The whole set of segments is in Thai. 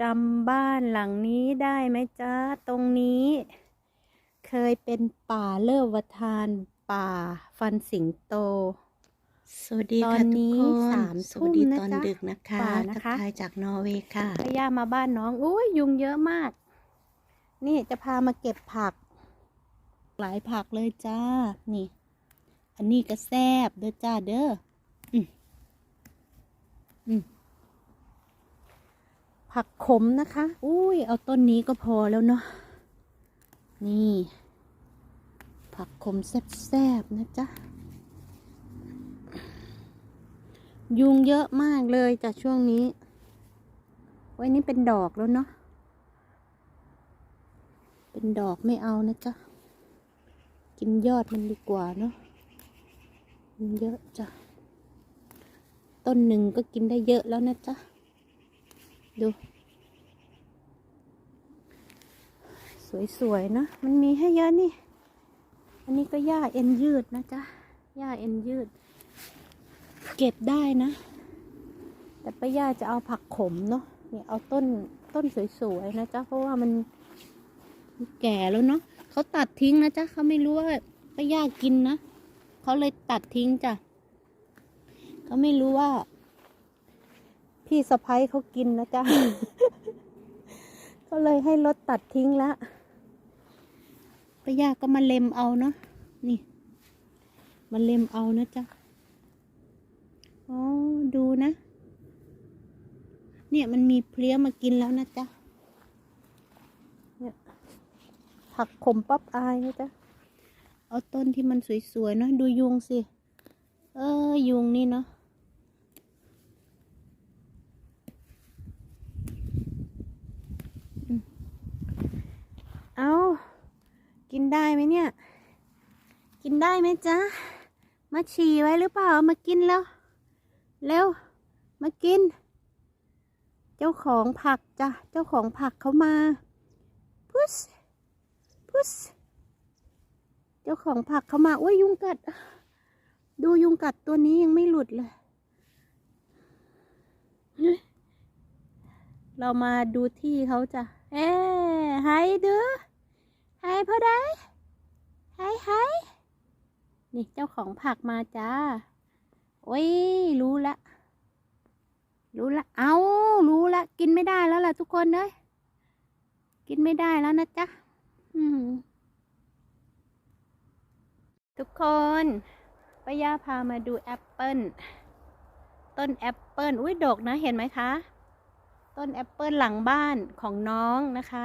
จำบ้านหลังนี้ได้ไหมจ๊ะ ตรงนี้ เคยเป็นป่าเลิศวทานป่าฟันสิงโต สวัสดีตอค่ะนนี้ทุกคนสามสวัสดีทุ่มนะตอนจ๊ะดึกนะคะป่าทันะกคะทายจากนอร์เวย์ค่ะพย่ามาบ้านน้อง อุ้ยยุงเยอะมาก นี่จะพามาเก็บผัก หลายผักเลยจ้า นี่ อันนี้ก็แซบเด้อจ้าเด้ออืมอืม ผักขมนะคะ อุ้ย เอาต้นนี้ก็พอแล้วเนาะ นี่ ผักขมแซบๆนะจ๊ะ ยุงเยอะมากเลยจากช่วงนี้ ไว้นี่เป็นดอกแล้วเนาะ เป็นดอกไม่เอานะจ๊ะ กินยอดมันดีกว่าเนาะมันเยอะจ้ะ ต้นหนึ่งก็กินได้เยอะแล้วนะจ๊ะ ดู สวยๆนะ มันมีให้เยอะนี่ อันนี้ก็หญ้าเอ็นยืดนะจ๊ะหญ้าเอ็นยืด เก็บได้นะ แต่ป้าย่าจะเอาผักขมเนาะเนี่ยเอาต้นต้นสวยๆนะจ๊ะเพราะว่ามันแก่แล้วเนาะเขาตัดทิ้งนะจ๊ะเขาไม่รู้ว่าป้าย่ากินนะเขาเลยตัดทิ้งจ้ะเขาไม่รู้ว่า พี่สะพ้ยเขากินนะจ๊ะเขาเลยให้รถตัดทิ้งแล้วป้าย่าก็มาเล็มเอาเนาะ นี่ มาเล็มเอานะจ๊ะ อ๋อ ดูนะ เนี่ยมันมีเพลี้ยมากินแล้วนะจ๊ะ เนี่ยผักขมป๊อปอายนะจ๊ะ เอาต้นที่มันสวยๆเนาะ ดูยุงสิ เออ ยุงนี่เนาะอืมเอากิ นได้ไหมเนี่ย กินได้ไหมจ๊ะ มาฉี่ไว้หรือเปล่า มากินแล้วเร็วมากิน เจ้าของผักจ้ะ เจ้าของผักเขามา พุสพุสเจ้าของผักเขามา อุ้ยยุงกัด ดูยุงกัดตัวนี้ยังไม่หลุดเลย เรามาดูที่เขาจ้ะ เอ้ไฮเด้อ ไฮพอได้ไฮไฮนี่เจ้าของผักมาจ้า โอ้ย รู้ละ รู้ละ เอารู้ละ กินไม่ได้แล้วล่ะทุกคนเลยกินไม่ได้แล้วนะจ๊ะทุกคนป้าย่าพามาดูแอปเปิลต้นแอปเปิลอุ้ยดกนะเห็นไหมคะ ต้นแอปเปิลหลังบ้านของน้องนะคะ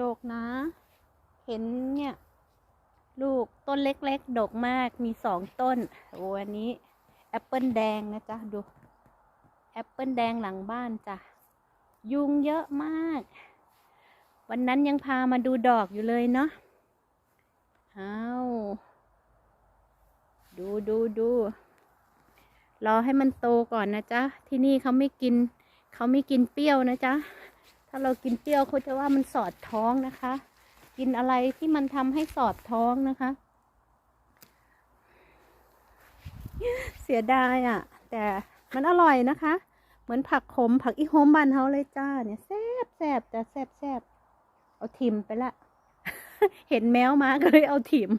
ดกนะ เห็นเนี่ย ลูกต้นเล็กๆ ดกมากมีสองต้น โอ้อันนี้แอปเปิลแดงนะจ๊ะ ดูแอปเปิลแดงหลังบ้านจ้ะ ยุงเยอะมาก วันนั้นยังพามาดูดอกอยู่เลยเนาะอ้าวดูดูดูรอให้มันโตก่อนนะจ๊ะ ที่นี่เขาไม่กิน เขาไม่กินเปรี้ยวนะจ๊ะ ถ้าเรากินเปรี้ยวเขาจะว่ามันสอดท้องนะคะ กินอะไรที่มันทำให้สอดท้องนะคะ เสียดายอะ่ะ แต่มันอร่อยนะคะ เหมือนผักขมผักอีโฮมบานเฮาเลยจ้าเนี่ยแซ่บแซ่บจะแซ่บแซ่บเอาทิมไปละ เห็นแมวมาก็เลยเอาถิม